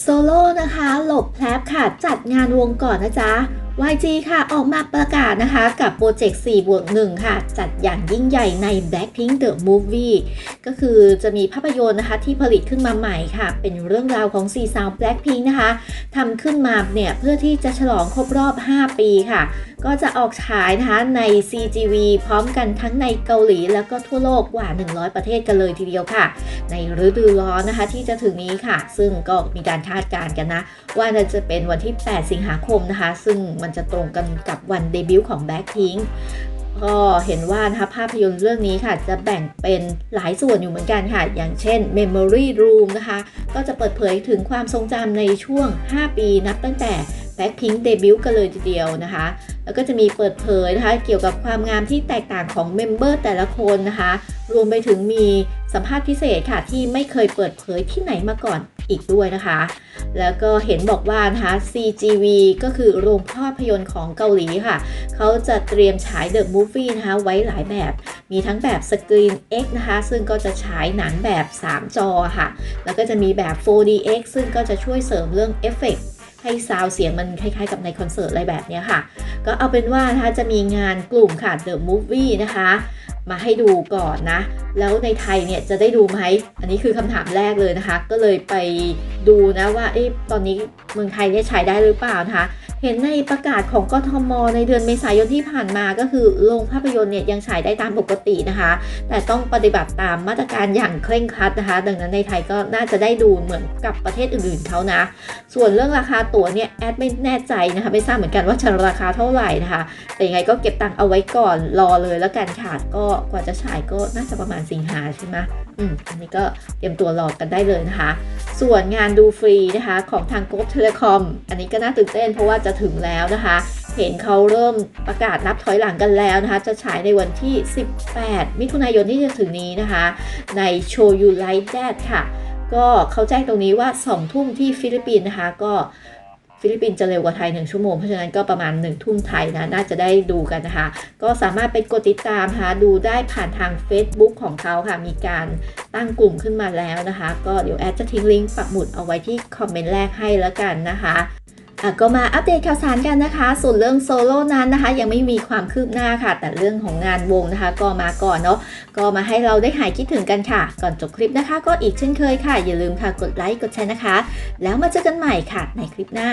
โซโล่นะคะ หลบแพลบค่ะ จัดงานวงก่อนนะจ๊ะ YG ค่ะ ออกมาประกาศนะคะกับโปรเจกต์4บวก1ค่ะ จัดอย่างยิ่งใหญ่ใน Blackpink The Movie ก็คือจะมีภาพยนตร์นะคะที่ผลิตขึ้นมาใหม่ค่ะ เป็นเรื่องราวของ4สาว Blackpink นะคะทำขึ้นมาเนี่ยเพื่อที่จะฉลองครบรอบ 5 ปีค่ะ ก็จะออกฉายนะคะใน CGV พร้อมกันทั้งในเกาหลี แล้วก็ทั่วโลกกว่า 100 ประเทศกันเลยทีเดียวค่ะ ในฤดูร้อนนะคะที่จะถึงนี้ค่ะ ซึ่งก็มีการคาดการณ์กันนะ ว่าจะเป็นวันที่ 8 สิงหาคมนะคะ ซึ่งมันจะตรงกันกับวันเดบิวต์ของ Blackpink ก็เห็นว่านะคะภาพยนตร์เรื่องนี้ค่ะ จะแบ่งเป็นหลายส่วนอยู่เหมือนกันค่ะ อย่างเช่น Memory Room นะคะ ก็จะเปิดเผยถึงความทรงจำในช่วง 5 ปีนับตั้งแต่ Blackpink เดบิวต์กันเลยทีเดียวนะคะ แล้วก็จะมีเปิดเผยนะคะ เกี่ยวกับความงามที่แตกต่างของเมมเบอร์แต่ละคนนะคะ รวมไปถึงมีสัมภาษณ์พิเศษค่ะ ที่ไม่เคยเปิดเผยที่ไหนมาก่อน อีกด้วยนะคะ แล้วก็เห็นบอกว่านะคะ CGV ก็คือโรงภาพยนตร์ของเกาหลีค่ะ เขาจะเตรียมฉาย The Movie นะคะ ไว้หลายแบบ มีทั้งแบบสกรีน X นะคะ ซึ่งก็จะฉายหนังแบบ 3 จอค่ะ แล้วก็จะมีแบบ 4DX ซึ่งก็จะช่วยเสริมเรื่องเอฟเฟกต์ ให้ซาวเสียงมันคล้ายๆ กับในคอนเสิร์ตอะไรแบบนี้ค่ะ ก็เอาเป็นว่านะคะจะมีงานกลุ่มค่ะ The Movie นะคะ มาให้ดูก่อนนะ แล้วในไทยเนี่ยจะได้ดูไหม อันนี้คือคำถามแรกเลยนะคะ ก็เลยไปดูนะว่าอตอนนี้เมืองไทยเนี่ยฉายได้หรือเปล่านะคะเห็นในประกาศของกทม ในเดือนเมษายนที่ผ่านมาก็คือโรงภาพยนตร์เนี่ยยังฉายได้ตามปกตินะคะ แต่ต้องปฏิบัติตามมาตรการอย่างเคร่งครัดนะคะ ดังนั้นในไทยก็น่าจะได้ดูเหมือนกับประเทศอื่นๆเขานะ ส่วนเรื่องราคาตั๋วเนี่ยแอดไม่แน่ใจนะคะไม่ทราบเหมือนกันว่าจะราคาเท่าไหร่นะคะ แต่ยังไงก็เก็บตังค์เอาไว้ก่อนรอเลยแล้วกันค่ะก็กว่าจะฉายก็น่าจะประมาณสิงหาใช่ไหมอืมอันนี้ก็เตรียมตัวรอกันได้เลยนะคะ ส่วนงานดูฟรีนะคะของทางก o เทเลคอมอันนี้ก็น่าตื่นเต้นเพราะว่าจะถึงแล้วนะคะเห็นเขาเริ่มประกาศนับถอยหลังกันแล้วนะคะ จะฉายในวันที่ 18 มิถุนายนที่จะถึงนี้นะคะ ใน Show You Like That ค่ะ ก็เขาแจ้งตรงนี้ว่า 2 ทุ่มที่ฟิลิปปินส์นะคะ ก็ ฟิลิปปินส์จะเร็วกว่าไทย 1 ชั่วโมง เพราะฉะนั้นก็ประมาณ 1 ทุ่มไทยนะ น่าจะได้ดูกันนะคะ ก็สามารถไปกดติดตามนะคะดูได้ผ่านทาง Facebook ของเขาค่ะ มีการตั้งกลุ่มขึ้นมาแล้วนะคะ ก็เดี๋ยวแอดจะทิ้งลิงก์ปักหมุดเอาไว้ที่คอมเมนต์แรกให้แล้วกันนะคะอะ ก็มาอัปเดตข่าวสารกันนะคะ ส่วนเรื่องโซโล่นั้นนะคะ ยังไม่มีความคืบหน้าค่ะ แต่เรื่องของงานวงนะคะ ก็มาก่อนเนาะก็มาให้เราได้หายคิดถึงกันค่ะ ก่อนจบคลิปนะคะ ก็อีกเช่นเคยค่ะ อย่าลืมค่ะกดไลค์กดแชร์นะคะ แล้วมาเจอกันใหม่ค่ะ ในคลิปหน้า